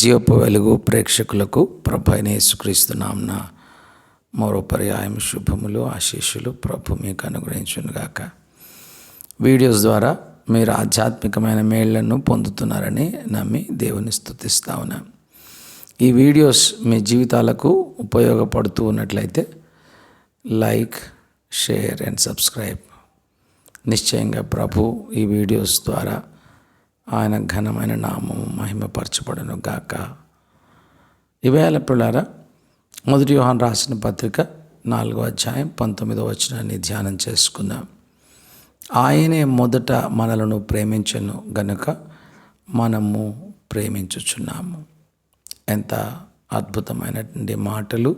జీవపు వెలుగు ప్రేక్షకులకు ప్రభైన యేసుక్రీస్తు నామ్న మరో పర్యాయం శుభములు ఆశీస్సులు ప్రభు మీకు అనుగ్రహించునుగాక. వీడియోస్ ద్వారా మీరు ఆధ్యాత్మికమైన మేళ్ళను పొందుతున్నారని నమ్మి దేవుని స్థుతిస్తా ఉన్నాను ఈ వీడియోస్ మీ జీవితాలకు ఉపయోగపడుతూ ఉన్నట్లయితే లైక్ షేర్ అండ్ సబ్స్క్రైబ్. నిశ్చయంగా ప్రభు ఈ వీడియోస్ ద్వారా ఆయన ఘనమైన నామము మహిమపరచబడను గాక. ఇవేళ పిల్లారా మొదటి యోహాన్ రాసిన పత్రిక నాలుగో అధ్యాయం పంతొమ్మిదో వచనాన్ని ధ్యానం చేసుకుందాం. ఆయనే మొదట మనలను ప్రేమించను గనుక మనము ప్రేమించుచున్నాము. ఎంత అద్భుతమైనటువంటి మాటలు.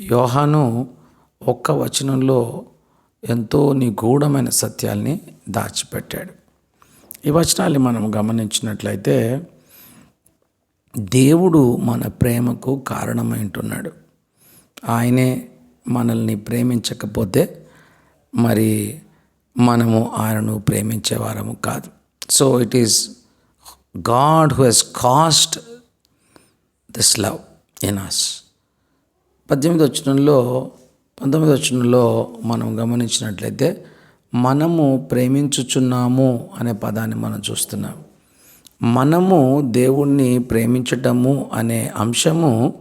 యోహాను ఒక్క వచనంలో ఎంతో నిగూఢమైన సత్యాల్ని దాచిపెట్టాడు. ఈ వచనాన్ని మనం గమనించినట్లయితే దేవుడు మన ప్రేమకు కారణమైంటున్నాడు ఆయనే మనల్ని ప్రేమించకపోతే మరి మనము ఆయనను ప్రేమించేవారము కాదు. So it is God who has cast this love in us పద్దెనిమిది వచ్చినంలో పంతొమ్మిది వచ్చినంలో మనం గమనించినట్లయితే మనము ప్రేమించుచున్నాము అనే పదాన్ని మనం చూస్తున్నాం. మనము దేవుణ్ణి ప్రేమించటము అనే అంశము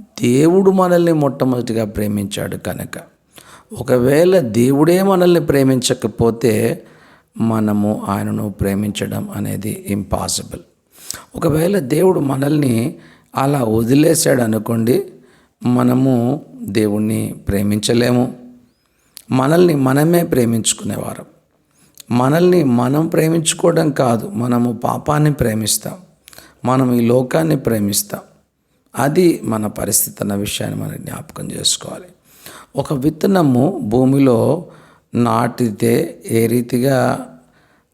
దేవుడు మనల్ని మొట్టమొదటిగా ప్రేమించాడు కనుక. ఒకవేళ దేవుడే మనల్ని ప్రేమించకపోతే మనము ఆయనను ప్రేమించడం అనేది ఇంపాసిబుల్ ఒకవేళ దేవుడు మనల్ని అలా వదిలేశాడు అనుకోండి మనము దేవుణ్ణి ప్రేమించలేము. మనల్ని మనమే ప్రేమించుకునేవారం. మనల్ని మనం ప్రేమించుకోవడం కాదు మనము పాపాన్ని ప్రేమిస్తాం మనం ఈ లోకాన్ని ప్రేమిస్తాం. అది మన పరిస్థితి అన్న విషయాన్ని మనం జ్ఞాపకం చేసుకోవాలి. ఒక విత్తనము భూమిలో నాటితే ఏ రీతిగా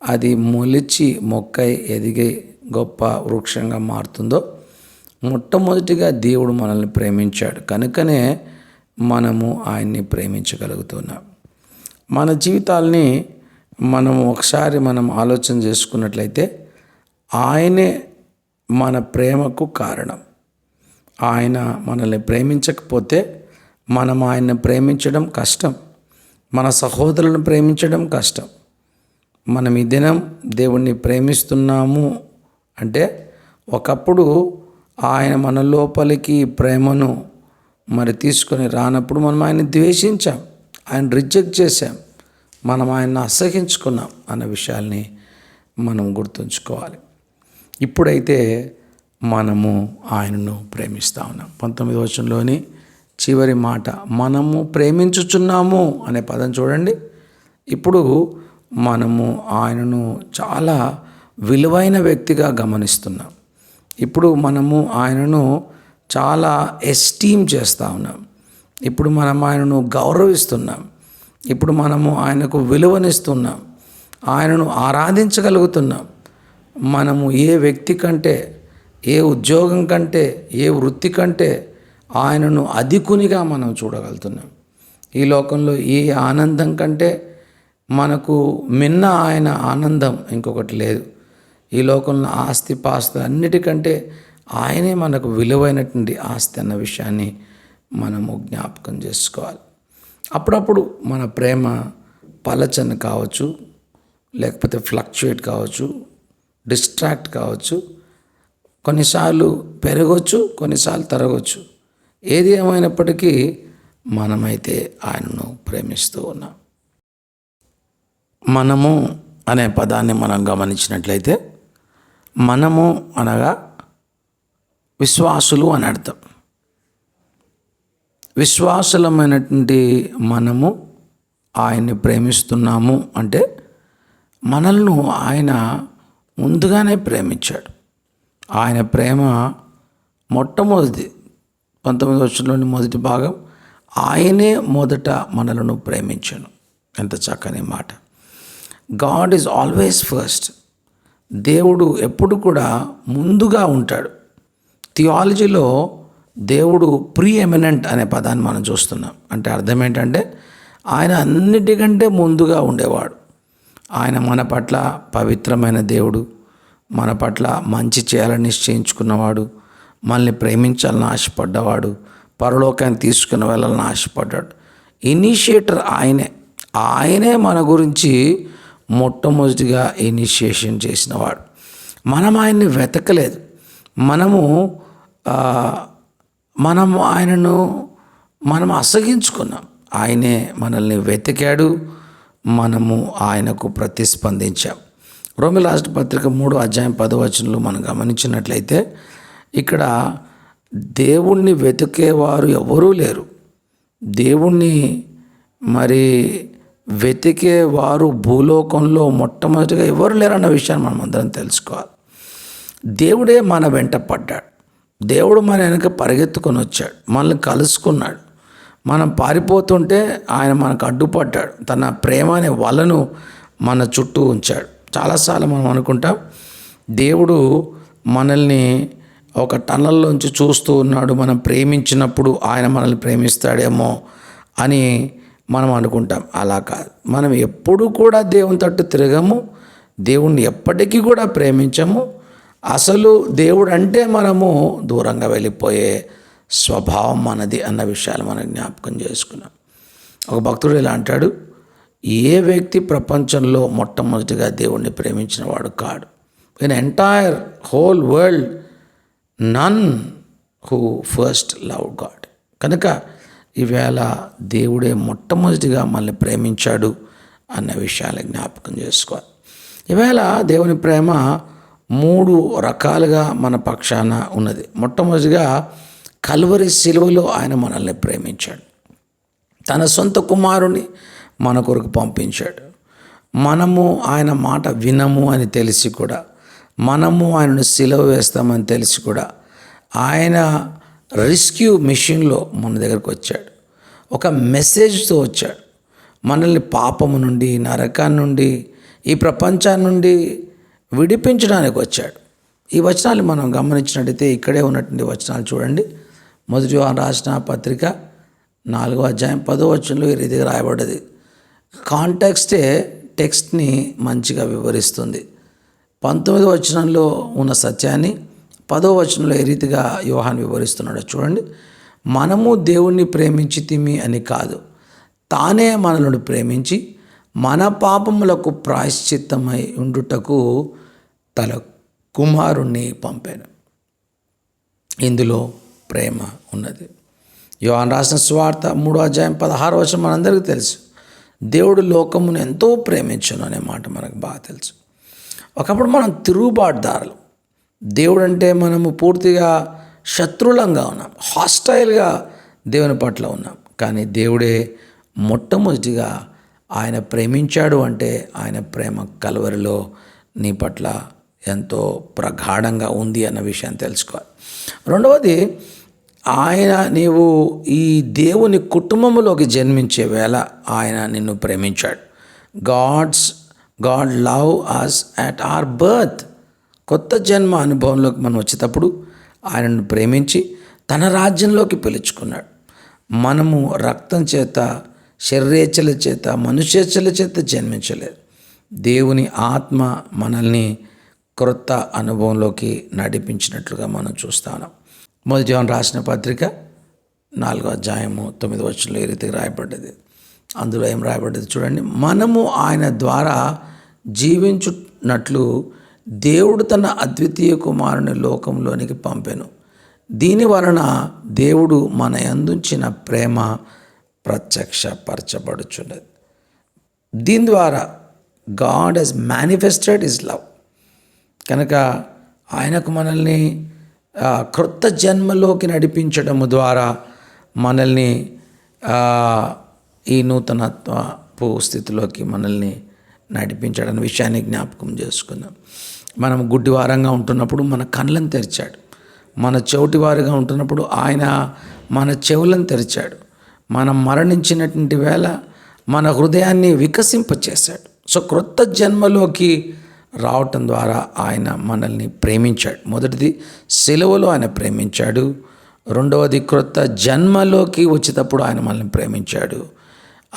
అది మొలిచి మొక్కై ఎదిగి గొప్ప వృక్షంగా మారుతుందో మొట్టమొదటిగా దేవుడు మనల్ని ప్రేమించాడు. కనుకనే మనము ఆయన్ని ప్రేమించగలుగుతున్నాం. మన జీవితాల్ని మనం ఒకసారి మనం ఆలోచన చేసుకున్నట్లయితే ఆయనే మన ప్రేమకు కారణం. ఆయన మనల్ని ప్రేమించకపోతే మనం ఆయన్ని ప్రేమించడం కష్టం. మన సహోదరులను ప్రేమించడం కష్టం. మనం ఈ దినం దేవుణ్ణి ప్రేమిస్తున్నాము అంటే ఒకప్పుడు ఆయన మన లోపలికి ప్రేమను మరి తీసుకొని రానప్పుడు మనం ఆయన ద్వేషించాం ఆయన రిజెక్ట్ చేశాం మనం ఆయన్ని అసహించుకున్నాం అన్న విషయాల్ని మనం గుర్తుంచుకోవాలి. ఇప్పుడైతే మనము ఆయనను ప్రేమిస్తా ఉన్నాం. పంతొమ్మిది వచనంలోని చివరి మాట మనము ప్రేమించుచున్నాము అనే పదం చూడండి. ఇప్పుడు మనము ఆయనను చాలా విలువైన వ్యక్తిగా గమనిస్తున్నాం. ఇప్పుడు మనము ఆయనను చాలా ఎస్టీమ్ చేస్తూ ఉన్నాం. ఇప్పుడు మనం ఆయనను గౌరవిస్తున్నాం. ఇప్పుడు మనము ఆయనకు విలువనిస్తున్నాం. ఆయనను ఆరాధించగలుగుతున్నాం. మనము ఏ వ్యక్తి కంటే ఏ ఉద్యోగం కంటే ఏ వృత్తి కంటే ఆయనను అధికునిగా మనం చూడగలుగుతున్నాం. ఈ లోకంలో ఏ ఆనందం కంటే మనకు మిన్న ఆయన ఆనందం ఇంకొకటి లేదు. ఈ లోకంలో ఆస్తి పాస్తి అన్నిటికంటే ఆయనే మనకు విలువైనటువంటి ఆస్తి అన్న విషయాన్ని మనము జ్ఞాపకం చేసుకోవాలి. అప్పుడప్పుడు మన ప్రేమ పలచన కావచ్చు లేకపోతే ఫ్లక్చుయేట్ కావచ్చు డిస్ట్రాక్ట్ కావచ్చు కొన్నిసార్లు పెరగవచ్చు కొన్నిసార్లు తరగవచ్చు ఏది ఏమైనప్పటికీ మనమైతే ఆయనను ప్రేమిస్తూ ఉన్నాం. మనము అనే పదాన్ని మనం గమనించినట్లయితే మనము అనగా విశ్వాసులు అని అర్థం. విశ్వాసులమైనటువంటి మనము ఆయన్ని ప్రేమిస్తున్నాము అంటే మనల్ని ఆయన ముందుగానే ప్రేమించాడు. ఆయన ప్రేమ మొట్టమొదటి పంతొమ్మిది వచ్చంలోని మొదటి భాగం ఆయనే మొదట మనలను ప్రేమించాను ఎంత చక్కని మాట. God is always first. దేవుడు ఎప్పుడు కూడా ముందుగా ఉంటాడు. థియాలజీలో దేవుడు ప్రీ ఎమినెంట్ అనే పదాన్ని మనం చూస్తున్నాం. అంటే అర్థం ఏంటంటే ఆయన అన్నిటికంటే ముందుగా ఉండేవాడు. ఆయన మన పట్ల పవిత్రమైన దేవుడు మన పట్ల మంచి చేయాలని నిశ్చయించుకున్నవాడు మనల్ని ప్రేమించాలని ఆశపడ్డవాడు పరలోకాన్ని తీసుకుని వెళ్ళాలని ఆశపడ్డాడు. ఇనిషియేటర్ ఆయనే. ఆయనే మన గురించి మొట్టమొదటిగా ఇనిషియేషన్ చేసినవాడు. మనం ఆయన్ని వెతకలేదు. మనము మనం ఆయనను మనం అసగించుకున్నాం ఆయనే మనల్ని వెతికాడు మనము ఆయనకు ప్రతిస్పందించాం. రోమి లాస్ట్ పత్రిక మూడు అధ్యాయం పదవచనంలో మనం గమనించినట్లయితే ఇక్కడ దేవుణ్ణి వెతికేవారు ఎవరూ లేరు. దేవుణ్ణి మరి వెతికే వారు భూలోకంలో మొట్టమొదటిగా ఎవరు లేరన్న విషయాన్ని మనం అందరం తెలుసుకోవాలి. దేవుడే మన వెంట పడ్డాడు. దేవుడు మన వెనక పరిగెత్తుకొని వచ్చాడు. మనల్ని కలుసుకున్నాడు. మనం పారిపోతుంటే ఆయన మనకు అడ్డుపడ్డాడు. తన ప్రేమ అనే వలను మన చుట్టూ ఉంచాడు. చాలాసార్లు మనం అనుకుంటాం దేవుడు మనల్ని ఒక టన్నల్లోంచి చూస్తూ ఉన్నాడు. మనం ప్రేమించినప్పుడు ఆయన మనల్ని ప్రేమిస్తాడేమో అని మనం అనుకుంటాం. అలా కాదు. మనం ఎప్పుడు కూడా దేవుని తట్టు తిరగము. దేవుణ్ణి ఎప్పటికీ కూడా ప్రేమించము. అసలు దేవుడు అంటే మనము దూరంగా వెళ్ళిపోయే స్వభావం మనది అన్న విషయాలు మనం జ్ఞాపకం చేసుకున్నాం. ఒక భక్తుడు ఇలా అంటాడు ఏ వ్యక్తి ప్రపంచంలో మొట్టమొదటిగా దేవుణ్ణి ప్రేమించిన వాడు కాడు. In entire whole world none who first love God కనుక ఈవేళ దేవుడే మొట్టమొదటిగా మనల్ని ప్రేమించాడు అన్న విషయాన్ని జ్ఞాపకం చేసుకోవాలి. ఈవేళ దేవుని ప్రేమ మూడు రకాలుగా మన పక్షాన ఉన్నది. మొట్టమొదటిగా కల్వరి సిలువలో ఆయన మనల్ని ప్రేమించాడు. తన సొంత కుమారుని మన కొరకు పంపించాడు. మనము ఆయన మాట వినము అని తెలిసి కూడా మనము ఆయనను సిలువ వేస్తామని తెలిసి కూడా ఆయన రెస్క్యూ మిషన్లో మన దగ్గరకు వచ్చాడు. ఒక మెసేజ్తో వచ్చాడు. మనల్ని పాపము నుండి నరకాన్ని నుండి ఈ ప్రపంచాన్ని నుండి విడిపించడానికి వచ్చాడు. ఈ వచనాలు మనం గమనించినట్టయితే ఇక్కడే ఉన్నటువంటి వచనాలు చూడండి. మొదటి వారు రాసిన పత్రిక నాలుగో అధ్యాయం పదో వచనంలో ఈ రీతిగా రాయబడ్డది. కాంటెక్స్టే టెక్స్ట్ని మంచిగా వివరిస్తుంది. పంతొమ్మిదో వచనంలో ఉన్న సత్యాన్ని పదో వచనంలో ఏ రీతిగా యోహాన్ వివరిస్తున్నాడు. చూడండి. మనము దేవుణ్ణి ప్రేమించి తిమి అని కాదు. తానే మనలను ప్రేమించి మన పాపములకు ప్రాయశ్చిత్తమై ఉండుటకు తల కుమారుణ్ణి పంపాను. ఇందులో ప్రేమ ఉన్నది. యోహాన్ రాసిన స్వార్థ మూడో అధ్యాయం పదహారు వర్షం మనందరికీ తెలుసు. దేవుడు లోకమును ఎంతో ప్రేమించను అనే మాట మనకు బాగా తెలుసు. ఒకప్పుడు మనం తిరుగుబాటుదారులు. దేవుడు అంటే మనము పూర్తిగా శత్రులంగా ఉన్నాం. హాస్టైల్గా దేవుని పట్ల ఉన్నాం. కానీ దేవుడే మొట్టమొదటిగా ఆయన ప్రేమించాడు అంటే ఆయన ప్రేమ కలవరిలో నీ పట్ల ఎంతో ప్రగాఢంగా ఉంది అన్న విషయాన్ని తెలుసుకోవాలి. రెండవది ఆయన నీవు ఈ దేవుని కుటుంబంలోకి జన్మించే వేళ ఆయన నిన్ను ప్రేమించాడు. God's God love us at our birth కొత్త జన్మ అనుభవంలోకి మనం వచ్చేటప్పుడు ఆయనను ప్రేమించి తన రాజ్యంలోకి పిలుచుకున్నాడు. మనము రక్తం చేత శరీరేచ్ఛల చేత మనుష్యేచ్ఛల చేత జన్మించలేదు. దేవుని ఆత్మ మనల్ని క్రొత్త అనుభవంలోకి నడిపించినట్లుగా మనం చూస్తాం మొదటి యోహాను రాసిన పత్రిక నాలుగో అధ్యాయము తొమ్మిది వచ్చంలో ఏ రీతికి రాయబడ్డది? అందులో ఏం రాయబడ్డది చూడండి. మనము ఆయన ద్వారా జీవించున్నట్లు దేవుడు తన అద్వితీయ కుమారుని లోకంలోనికి పంపెను. దీని వలన దేవుడు మన యందుంచిన ప్రేమ ప్రత్యక్షపరచబడుచున్నది. దీని ద్వారా God has manifested his love కనుక ఆయనకు మనల్ని క్రొత్త జన్మలోకి నడిపించడము ద్వారా మనల్ని ఈ నూతనత్వపు స్థితిలోకి మనల్ని నడిపించడని విషయాన్ని జ్ఞాపకం చేసుకుందాం. మనం గుడ్డివారంగా ఉంటున్నప్పుడు మన కళ్ళను తెరిచాడు. మన చెవిటివారుగా ఉంటున్నప్పుడు ఆయన మన చెవులను తెరిచాడు. మనం మరణించినటువంటి వేళ మన హృదయాన్ని వికసింపచేశాడు. సో క్రొత్త జన్మలోకి రావటం ద్వారా ఆయన మనల్ని ప్రేమించాడు. మొదటిది సెలవులో ఆయన ప్రేమించాడు. రెండవది క్రొత్త జన్మలోకి వచ్చేటప్పుడు ఆయన మనల్ని ప్రేమించాడు.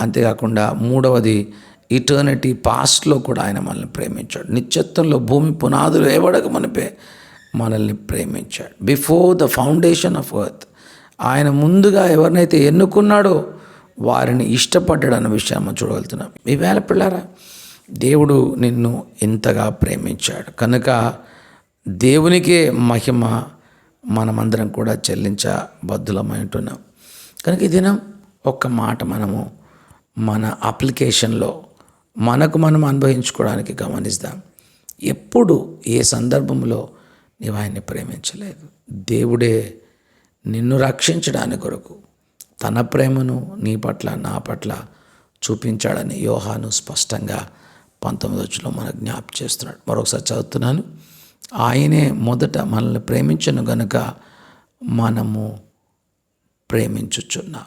అంతేకాకుండా మూడవది ఇటర్నిటీ పాస్ట్లో కూడా ఆయన మనల్ని ప్రేమించాడు. నిత్యత్వంలో భూమి పునాదులు ఏవడక మనపే మనల్ని ప్రేమించాడు. Before the foundation of earth ఆయన ముందుగా ఎవరినైతే ఎన్నుకున్నాడో వారిని ఇష్టపడ్డాడు అన్న విషయాన్ని మనం చూడగలుగుతున్నాం. ఈవేళ పిల్లారా దేవుడు నిన్ను ఇంతగా ప్రేమించాడు. కనుక దేవునికే మహిమ మనమందరం కూడా చెల్లించబద్దులమై ఉంటున్నాం కనుక ఈ దినం ఒక్క మాట మనము మన అప్లికేషన్లో మనకు మనం అనుభవించుకోవడానికి గమనిస్తాం. ఎప్పుడు ఏ సందర్భంలో నీవు ఆయన్ని ప్రేమించలేదు? దేవుడే నిన్ను రక్షించడానికి కొరకు తన ప్రేమను నీ పట్ల నా పట్ల చూపించాడని యోహాను స్పష్టంగా పంతొమ్మిది మనకు జ్ఞాప చేస్తున్నాడు. మరొకసారి చదువుతున్నాను. ఆయనే మొదట మనల్ని ప్రేమించను గనుక మనము ప్రేమించుచున్నాం.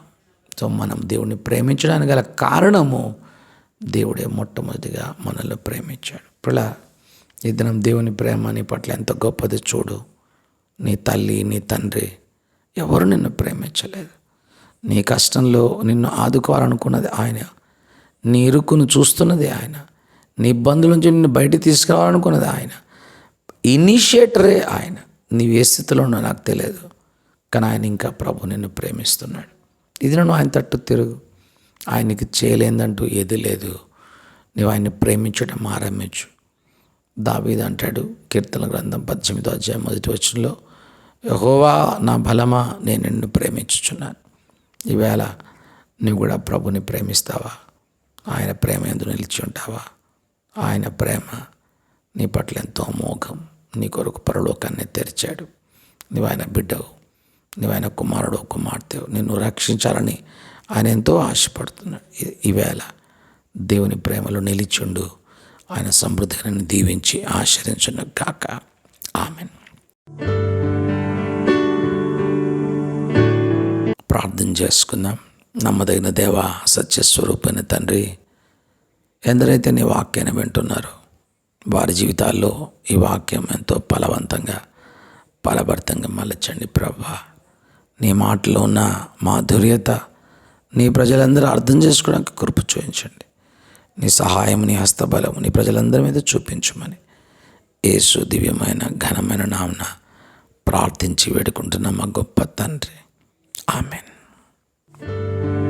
సో మనం దేవుడిని ప్రేమించడానికి గల కారణము దేవుడే మొట్టమొదటిగా మనల్ని ప్రేమించాడు. ఇప్పుడు ఈ దినం దేవుని ప్రేమ నీ పట్ల ఎంత గొప్పది చూడు. నీ తల్లి నీ తండ్రి ఎవరు నిన్ను ప్రేమించలేదు. నీ కష్టంలో నిన్ను ఆదుకోవాలనుకున్నది ఆయన. నీ ఇరుకును చూస్తున్నది ఆయన. నీ ఇబ్బందుల నుంచి నిన్ను బయట తీసుకురావాలనుకున్నది ఆయన. ఇనిషియేటరే ఆయన. నీవు ఏ స్థితిలో ఉన్నా నాకు తెలియదు. కానీ ఆయన ఇంకా ప్రభు నిన్ను ప్రేమిస్తున్నాడు. ఇది నన్ను ఆయన తట్టు తిరుగు. ఆయనకి చేయలేదంటూ ఏది లేదు. నువ్వు ఆయన్ని ప్రేమించడం ఆరంభించు దావీద్ అంటాడు కీర్తన గ్రంథం పద్దెనిమిదో అధ్యాయం మొదటి వచ్చంలో యహోవా నా బలమా? నేను నిన్ను ప్రేమించుచున్నాను. ఈవేళ నువ్వు కూడా ప్రభుని ప్రేమిస్తావా? ఆయన ప్రేమ ఎందు నిలిచి ఉంటావా? ఆయన ప్రేమ నీ పట్ల ఎంతో మోఘం నీ కొరకు పరలోకాన్ని తెరిచాడు. నువ్వు ఆయన బిడ్డవు. నువ్వు ఆయన కుమారుడు కుమార్తెవు. నిన్ను రక్షించాలని ఆయన ఎంతో ఆశపడుతున్నాడు. ఈవేళ దేవుని ప్రేమలో నిలిచుండు. ఆయన సమృద్ధిని దీవించి ఆశ్రయించును కాక ఆమెన్. ప్రార్థన చేసుకుందాం. నమ్మదగిన దేవ సత్యస్వరూపైన తండ్రి ఎందరైతే నీ వాక్యాన్ని వింటున్నారో వారి జీవితాల్లో ఈ వాక్యం ఎంతో ఫలవంతంగా ఫలభరితంగా మలచండి ప్రభా. నీ మాటలో ఉన్న మాధుర్యత నీ ప్రజలందరూ అర్థం చేసుకోవడానికి కృప చూపించండి. నీ సహాయం నీ హస్తబలం నీ ప్రజలందరి మీద చూపించమని యేసు దివ్యమైన ఘనమైన నామన ప్రార్థించి వేడుకుంటున్న మా గొప్ప తండ్రి. ఆమెన్. Bye.